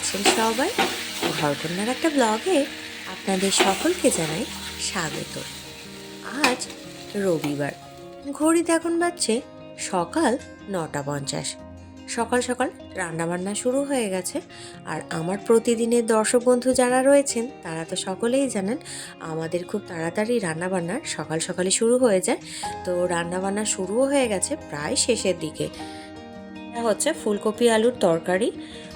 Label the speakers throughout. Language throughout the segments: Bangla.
Speaker 1: আছেন সবাই। ঘরকন্যার একটা ব্লগে আপনাদের সকলকে জানাই স্বাগত। আজ রবিবার। ঘড়িতে এখন বাজছে সকাল নটা পঞ্চাশ। সকাল সকাল রান্নাবান্না শুরু হয়ে গেছে। আর আমার প্রতিদিনের দর্শক বন্ধু যারা রয়েছেন, তারা তো সকলেই জানেন, আমাদের খুব তাড়াতাড়ি রান্নাবান্নার সকাল সকালে শুরু হয়ে যায়। তো রান্নাবান্না শুরুও হয়ে গেছে প্রায় শেষের দিকে। হচ্ছে ফুলকপি আলুর তরকারি।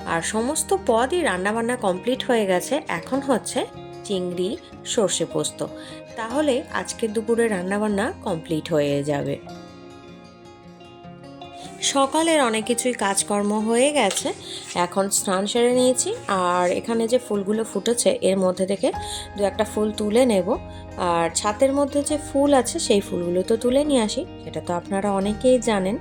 Speaker 1: আর সমস্ত পদই রান্নাবান্না কমপ্লিট হয়ে গেছে। এখন হচ্ছে চিংড়ি, সর্ষে পোস্ত। তাহলে আজকে দুপুরে রান্নাবান্না কমপ্লিট হয়ে যাবে। সকালের অনেক কিছুই কাজকর্ম হয়ে গেছে। এখন স্নান সেরে নিয়েছি। আর এখানে যে ফুলগুলো ফুটেছে, এর মধ্যে থেকে দু একটা ফুল তুলে নেব। আর ছাতের মধ্যে যে ফুল আছে, সেই ফুলগুলো তো তুলে নিয়ে আসি। সেটা তো আপনারা অনেকেই জানেন।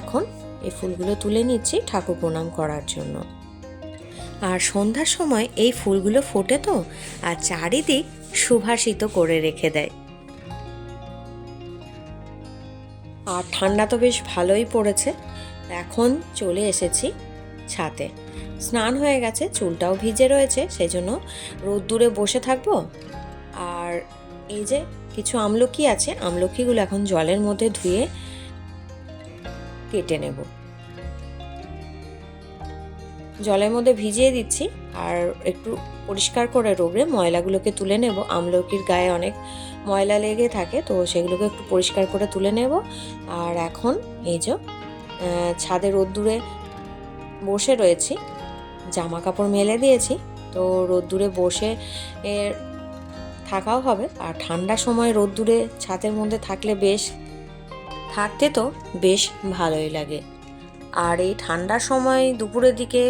Speaker 1: এখন এই ফুলগুলো তুলে নিচ্ছি ঠাকুর প্রণাম করার জন্য। আর সন্ধ্যার সময় এই ফুলগুলো ফোটে তো, আর চারিদিক সুভাষিত করে রেখে দেয়। আর ঠান্ডা তো বেশ ভালোই পড়েছে। এখন চলে এসেছি ছাতে স্নান হয়ে গেছে, চুলটাও ভিজে রয়েছে সেই জন্য রোদ্দুরে বসে থাকব। আর এই যে কিছু আমলকি আছে, আমলকিগুলো এখন জলের মধ্যে ধুয়ে কেটে নেব। জলের মধ্যে ভিজিয়ে দিচ্ছি আর একটু পরিষ্কার করে রোগড়ে ময়লাগুলোকে তুলে নেব। আমলকির গায়ে অনেক ময়লা লেগে থাকে, তো সেগুলোকে একটু পরিষ্কার করে তুলে নেব। আর এখন এই যে ছাদে রোদ্দুরে বসে রয়েছি জামা কাপড় মেলে দিয়েছি, তো রোদ্দুরে বসে এর থাকাও হবে। আর ঠান্ডার সময় রোদ্দুরে ছাদের মধ্যে থাকলে বেশ থাকতে তো বেশ ভালোই লাগে। আর এই ঠান্ডার সময় দুপুরের দিকে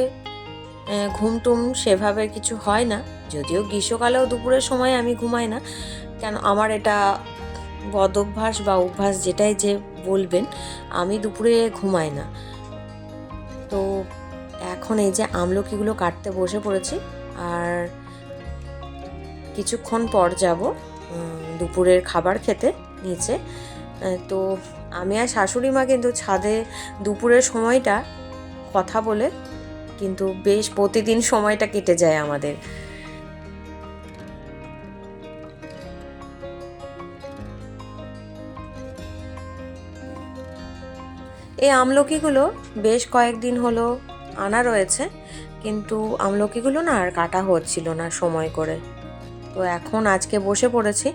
Speaker 1: ঘুমটুম সেভাবে কিছু হয় না। যদিও গ্রীষ্মকালেও দুপুরের সময় আমি ঘুমাই না। কেন, আমার এটা বদ অভ্যাস বা অভ্যাস যেটাই যে বলবেন, আমি দুপুরে ঘুমাই না। তো এখন এই যে আমলকিগুলো কাটতে বসে পড়েছি, আর কিছুক্ষণ পর যাব দুপুরের খাবার খেতে নিচে। তো আমি আর শাশুড়ি মা কিন্তু ছাদে দুপুরের সময়টা কথা বলে কিন্তু বেশ প্রতিদিন সময়টা কেটে যায় আমাদের। এই আমলকিগুলো বেশ কয়েকদিন হলো আনা রয়েছে, কিন্তু আমলকিগুলো না আর কাটা হচ্ছিল না সময় করে। তো এখন আজকে বসে পড়েছি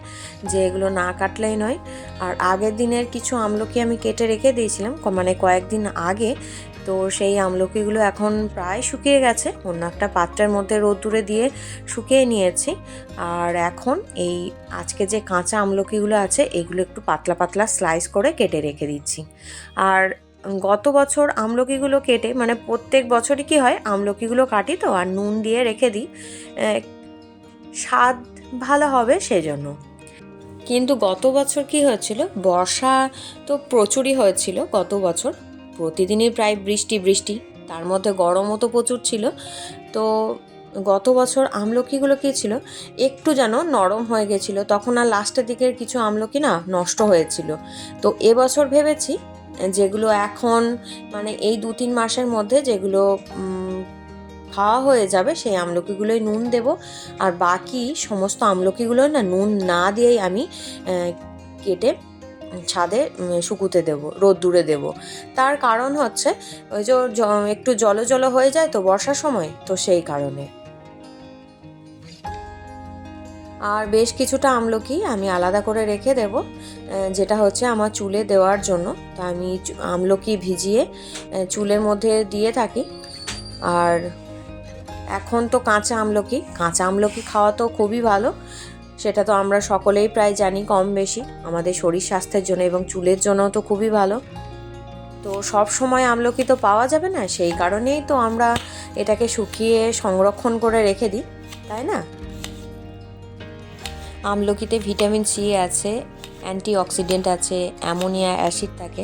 Speaker 1: যে এগুলো না কাটলেই নয়। আর আগের দিনের কিছু আমলকি আমি কেটে রেখে দিয়েছিলাম মানে কয়েকদিন আগে। তো সেই আমলকিগুলো এখন প্রায় শুকিয়ে গেছে। অন্য একটা পাত্রের মধ্যে রোদ্দুরে দিয়ে শুকিয়ে নিয়েছি। আর এখন এই আজকে যে কাঁচা আমলকিগুলো আছে, এগুলো একটু পাতলা পাতলা স্লাইস করে কেটে রেখে দিচ্ছি। আর গত বছর আমলকিগুলো কেটে মানে প্রত্যেক বছরই কি হয়, আমলকিগুলো কাটি তো, আর নুন দিয়ে রেখে দিই। স্বাদ ভালো হবে সেজন্য। কিন্তু গত বছর কি হয়েছিল? বর্ষা তো প্রচুরই হয়েছিল গত বছর। প্রতিদিনই প্রায় বৃষ্টি বৃষ্টি। তার মধ্যে গরমও তো প্রচুর ছিল। তো গত বছর আমলকিগুলো কী ছিল? একটু যেন নরম হয়ে গেছিল। তখন আর লাস্টের দিকের কিছু আমলকি না নষ্ট হয়েছিল। তো এবছর ভেবেছি, যেগুলো এখন মানে এই দু তিন মাসের মধ্যে যেগুলো খাওয়া হয়ে যাবে, সেই আমলকিগুলোই নুন দেব। আর বাকি সমস্ত আমলকিগুলোই না নুন না দিয়েই আমি কেটে ছাদে শুকুতে দেব, রোদ্দুরে দেব। তার কারণ হচ্ছে, ওই যে একটু জল জল হয়ে যায় তো বর্ষার সময়, তো সেই কারণে। আর বেশ কিছুটা আমলকি আমি আলাদা করে রেখে দেব যেটা হচ্ছে আমার চুলে দেওয়ার জন্য। তা আমি আমলকি ভিজিয়ে চুলের মধ্যে দিয়ে থাকি। আর এখন তো কাঁচা আমলকি। কাঁচা আমলকি খাওয়া তো খুবই ভালো। সেটা তো আমরা সকলেই প্রায় জানি কম বেশি। আমাদের শরীর স্বাস্থ্যের জন্য এবং চুলের জন্য তো খুবই ভালো। তো সব সময় আমলকি তো পাওয়া যাবে না, সেই কারণেই তো আমরা এটাকে শুকিয়ে সংরক্ষণ করে রেখে দিই, তাই না? আমলকিতে ভিটামিন সি আছে অ্যান্টিঅক্সিডেন্ট আছে, অ্যামোনিয়া, অ্যাসিড থাকে,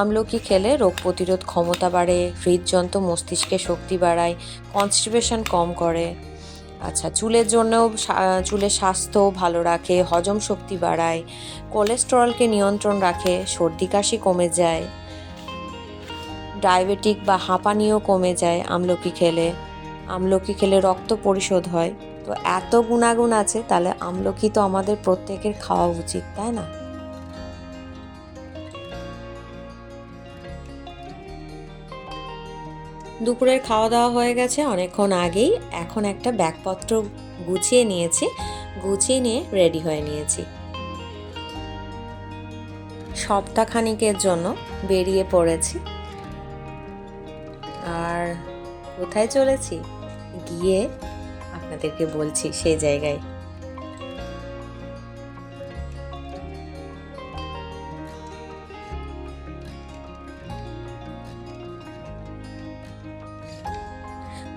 Speaker 1: আমলকি খেলে রোগ প্রতিরোধ ক্ষমতা বাড়ে, হৃদযন্ত্র মস্তিষ্কে শক্তি বাড়ায় কনস্টিপেশন কম করে। আচ্ছা চুলের জন্যও চুলের স্বাস্থ্য ভালো রাখে, হজম শক্তি বাড়ায় কোলেস্টেরলকে নিয়ন্ত্রণ রাখে, সর্দি কাশি কমে যায় ডায়াবেটিক বা হাঁপানিও কমে যায় আমলকি খেলে। আমলকি খেলে রক্ত পরিশোধ হয়। তো এত গুণাগুণ আছে, তাহলে আমলকি তো আমাদের প্রত্যেকের খাওয়া উচিত, তাই না? দুপুরের খাওয়া দাওয়া হয়ে গেছে অনেকক্ষণ আগেই। এখন একটা ব্যাগপত্র গুছিয়ে নিয়েছি, গুছিয়ে নিয়ে রেডি হয়ে নিয়েছি। সপ্তাহখানিকের জন্য বেরিয়ে পড়েছি। আর কোথায় চলেছি? গিয়ে আপনাদেরকে বলছি সেই জায়গায়।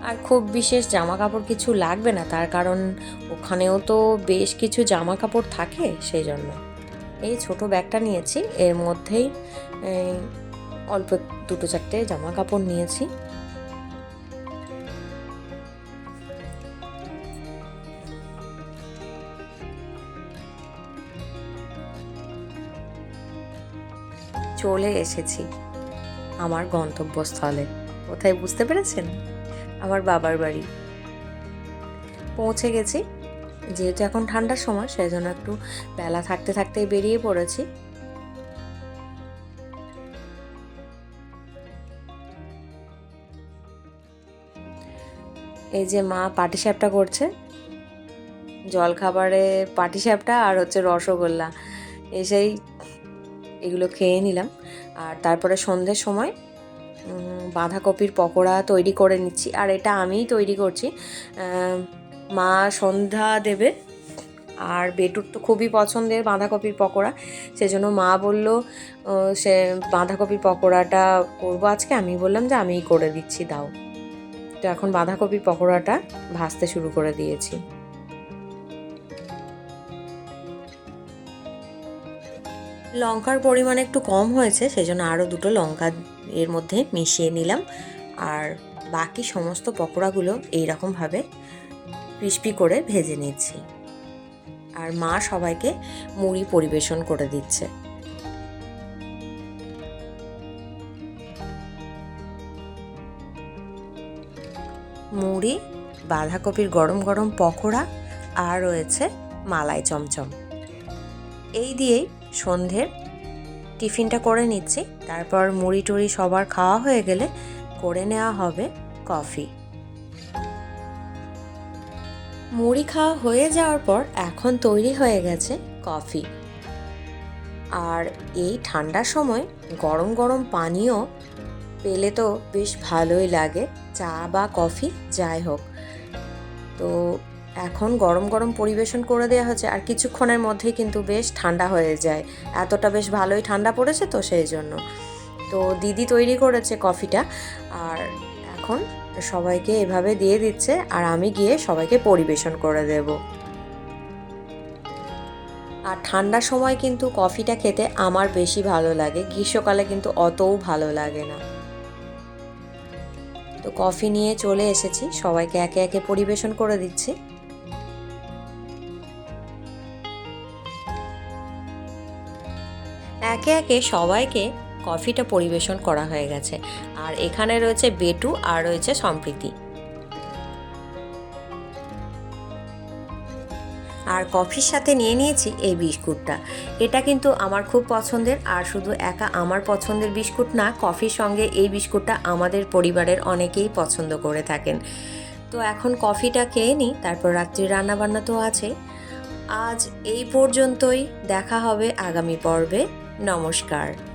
Speaker 1: আর খুব বিশেষ জামা কাপড় কিছু লাগবে না, তার কারণ ওখানেও তো বেশ কিছু জামা কাপড় থাকে সেই জন্য। এই ছোট ব্যাগটা নিয়েছি, এর মধ্যেই অল্প দুটো চারটে জামা কাপড় নিয়েছি। চলে এসেছি আমার গন্তব্যস্থলে। কোথায় বুঝতে পেরেছেন? আমার বাবার বাড়ি। পৌঁছে গেছি। যেহেতু এখন ঠান্ডার সময় সেই জন্য একটু বেলা থাকতে থাকতেই বেরিয়ে পড়েছি। এই যে মা পাটিসাপটা করছে। জলখাবারে পাটিসাপটা আর হচ্ছে রসগোল্লা। এসেই এগুলো খেয়ে নিলাম। আর তারপরে সন্ধ্যের সময় বাঁধাকপির পকোড়া তৈরি করে নিচ্ছি। আর এটা আমিই তৈরি করছি। মা সন্ধ্যা দেবে। আর বেটুর তো খুবই পছন্দের বাঁধাকপির পকোড়া। সেজন্য মা বলল সে বাঁধাকপির পকোড়াটা করব আজকে। আমি বললাম যে, আমিই করে দিচ্ছি, দাও। তো এখন বাঁধাকপির পকোড়াটা ভাজতে শুরু করে দিয়েছি। লঙ্কার পরিমাণ একটু কম হয়েছে, সেজন্য আরও দুটো লঙ্কা এর মধ্যে মিশিয়ে নিলাম। আর বাকি সমস্ত পকোড়াগুলো এইরকমভাবে ক্রিস্পি করে ভেজে নিচ্ছি। আর মা সবাইকে মুড়ি পরিবেশন করে দিচ্ছে। মুড়ি, বাঁধাকপির গরম গরম পকোড়া, আর রয়েছে মালাই চমচম। এই দিয়েই সন্ধ্যের টিফিনটা করে নিচ্ছি। তারপর মুড়ি টুড়ি সবার খাওয়া হয়ে গেলে করে নেওয়া হবে কফি। মুড়ি খাওয়া হয়ে যাওয়ার পর এখন তৈরি হয়ে গেছে কফি। আর এই ঠান্ডার সময় গরম গরম পানীয় পেলে তো বেশ ভালোই লাগে, চা বা কফি যাই হোক। তো এখন গরম গরম পরিবেশন করে দেওয়া হচ্ছে আর কিছুক্ষণের মধ্যেই কিন্তু বেশ ঠান্ডা হয়ে যায়। এতটা বেশ ভালোই ঠান্ডা পড়েছে তো সেই জন্য। তো দিদি তৈরি করেছে কফিটা, আর এখন সবাইকে এভাবে দিয়ে দিচ্ছে, আর আমি গিয়ে সবাইকে পরিবেশন করে দেব। আর ঠান্ডার সময় কিন্তু কফিটা খেতে আমার বেশি ভালো লাগে, গ্রীষ্মকালে কিন্তু অতও ভালো লাগে না। তো কফি নিয়ে চলে এসেছি, সবাইকে একে একে পরিবেশন করে দিচ্ছি। একে একে সবাইকে কফিটা পরিবেশন করা হয়ে গেছে। আর এখানে রয়েছে বেটু আর রয়েছে সম্প্রীতি। আর কফির সাথে নিয়ে নিয়েছি এই বিস্কুটটা। এটা কিন্তু আমার খুব পছন্দের আর শুধু একা আমার পছন্দের বিস্কুট না, কফির সঙ্গে এই বিস্কুটটা আমাদের পরিবারের অনেকেই পছন্দ করে থাকেন। তো এখন কফিটা খেয়ে নিই, তারপর রাত্রি রান্নাবান্না তো আছে আজ এই পর্যন্তই, দেখা হবে আগামী পর্বে। নমস্কার।